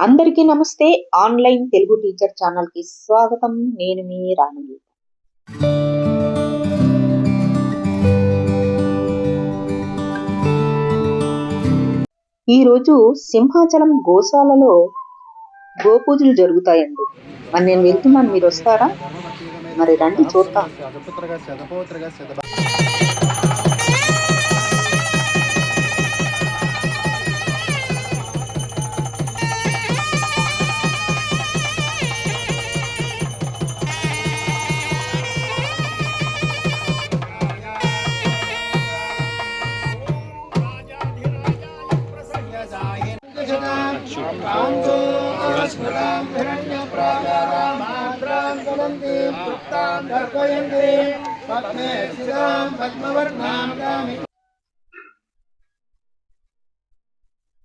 అందరికీ నమస్తే. Online Telugu teacher ఛానల్కి స్వాగతం. నేను మీ రాణి ఈరోజు సింహాచలం గోశాలలో గోపూజలు జరుగుతాయండి. మరి నేను వెళ్తున్నాను. మీరు వస్తారా? మరి రండి చూద్దాం.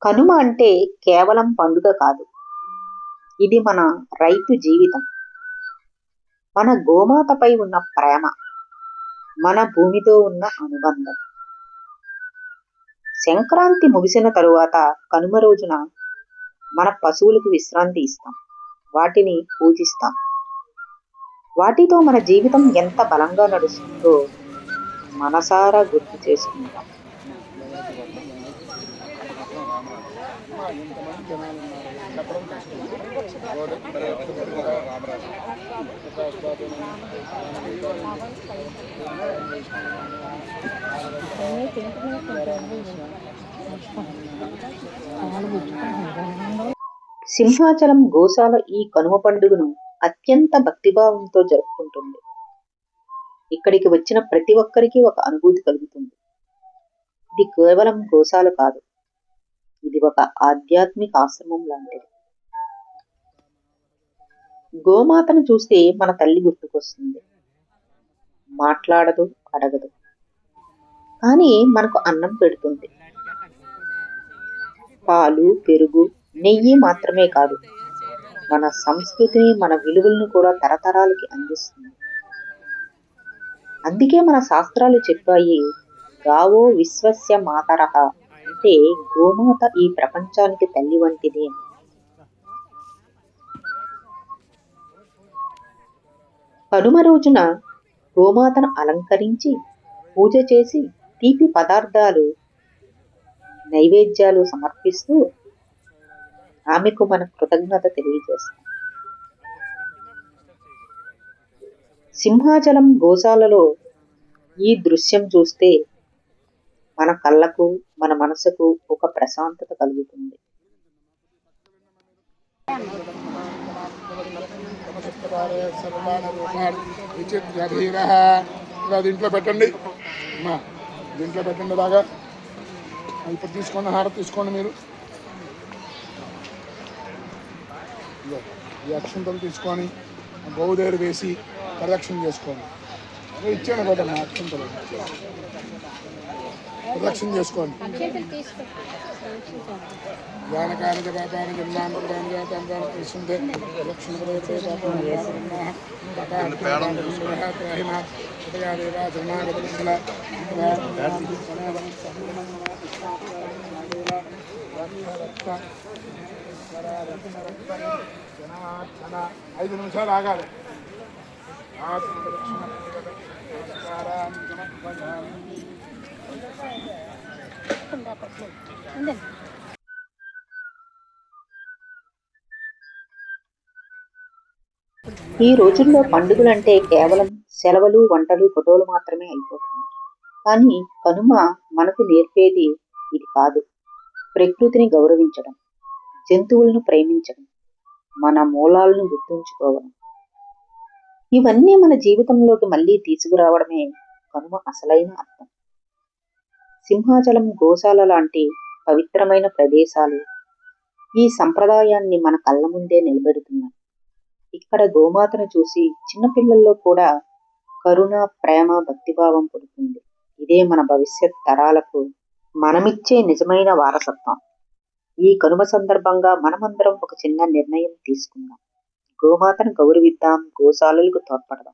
కనుమ అంటే కేవలం పండుగ కాదు. ఇది మన రైతు జీవితం. మన గోమాతపై ఉన్న ప్రేమ మన భూమితో ఉన్న అనుబంధం. సంక్రాంతి ముగిసిన తరువాత కనుమ రోజున మన పశువులకు విశ్రాంతి ఇస్తాం. వాటిని పూజిస్తాం. వాటితో మన జీవితం ఎంత బలంగా నడుస్తుందో మనసారా గుర్తు చేసుకుంటాం సింహాచలం గోశాల ఈ కనుమ పండుగను అత్యంత భక్తిభావంతో జరుపుకుంటుంది. ఇక్కడికి వచ్చిన ప్రతి ఒక్కరికి ఒక అనుభూతి కలుగుతుంది. ఇది కేవలం గోశాల కాదు ఇది ఒక ఆధ్యాత్మిక ఆశ్రమం లాంటిది. గోమాతను చూస్తే మన తల్లి గుర్తుకొస్తుంది. మాట్లాడదు అడగదు. కానీ మనకు అన్నం పెడుతుంది. పాలు పెరుగు నెయ్యి మాత్రమే కాదు. మన సంస్కృతిని మన విలువలను కూడా తరతరాలకి అందిస్తుంది. అందుకే మన శాస్త్రాలు చెప్పాయి గావో విశ్వస్య మాతరహ అంటే గోమాత ఈ ప్రపంచానికి తల్లి వంటిది కనుమ రోజున గోమాతను అలంకరించి పూజ చేసి తీపి పదార్థాలు నైవేద్యాలు సమర్పిస్తూ ఆమెకు మన కృతజ్ఞత తెలియజేస్తాం. సింహాచలం గోశాలలో ఈ దృశ్యం చూస్తే మన కళ్ళకు మన మనసుకు ఒక ప్రశాంతత కలుగుతుంది. ఇలా దీంట్లో పెట్టండి. అమ్మా దీంట్లో పెట్టండి బాగా. ఇప్పుడు తీసుకోండి హారతి తీసుకోండి మీరు. ఈ అక్షంతలు తీసుకొని గోవుదేరు వేసి పరిరక్షణ చేసుకోండి. ఇచ్చాను కదా అక్షంతలు. పాపాని వ్యాసనమ్మాః పాపాని సంగ్రహ త్రాహిమ ఉదయా దేవా జన్మాగత మంగళ ఐదు నిమిషాలు ఆగాలి. నమస్కారాన్ని సమర్పయామి ఈ రోజుల్లో పండుగలంటే కేవలం సెలవులు వంటలు ఫోటోలు మాత్రమే అయిపోతుంది. కానీ కనుమ మనకు నేర్పేది ఇది కాదు. ప్రకృతిని గౌరవించడం జంతువులను ప్రేమించడం మన మూలాలను గుర్తుంచుకోవడం. ఇవన్నీ మన జీవితంలోకి మళ్ళీ తీసుకురావడమే కనుమ అసలైన అర్థం. సింహాచలం గోశాల లాంటి పవిత్రమైన ప్రదేశాలు ఈ సంప్రదాయాన్ని మన కళ్ళ ముందే నిలబెడుతున్నాయి. ఇక్కడ గోమాతను చూసి చిన్నపిల్లల్లో కూడా కరుణ ప్రేమ భక్తిభావం పుడుతుంది. ఇదే మన భవిష్యత్ తరాలకు మనమిచ్చే నిజమైన వారసత్వం. ఈ కనుమ సందర్భంగా మనమందరం ఒక చిన్న నిర్ణయం తీసుకుందాం. గోమాతను గౌరవిద్దాం గోశాలలకు తోడ్పడదాం.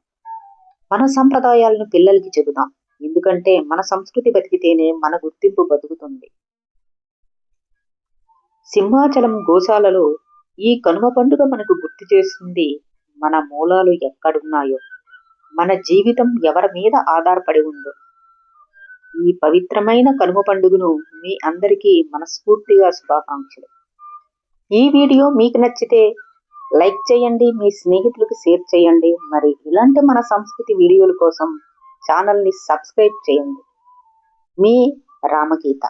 మన సంప్రదాయాలను పిల్లలకి చెబుదాం. ఎందుకంటే మన సంస్కృతి బతికితేనే మన గుర్తింపు బతుకుతుంది. సింహాచలం గోశాలలో ఈ కనుమ పండుగ మనకు గుర్తు చేస్తుంది మన మూలాలు ఎక్కడున్నాయో మన జీవితం ఎవరి మీద ఆధారపడి ఉందో. ఈ పవిత్రమైన కనుమ పండుగను మీ అందరికీ మనస్ఫూర్తిగా శుభాకాంక్షలు. ఈ వీడియో మీకు నచ్చితే లైక్ చేయండి మీ స్నేహితులకు షేర్ చేయండి. మరి ఇలాంటి మన సంస్కృతి వీడియోల కోసం ఛానల్ని సబ్స్క్రైబ్ చేయండి. మీ రామగీత.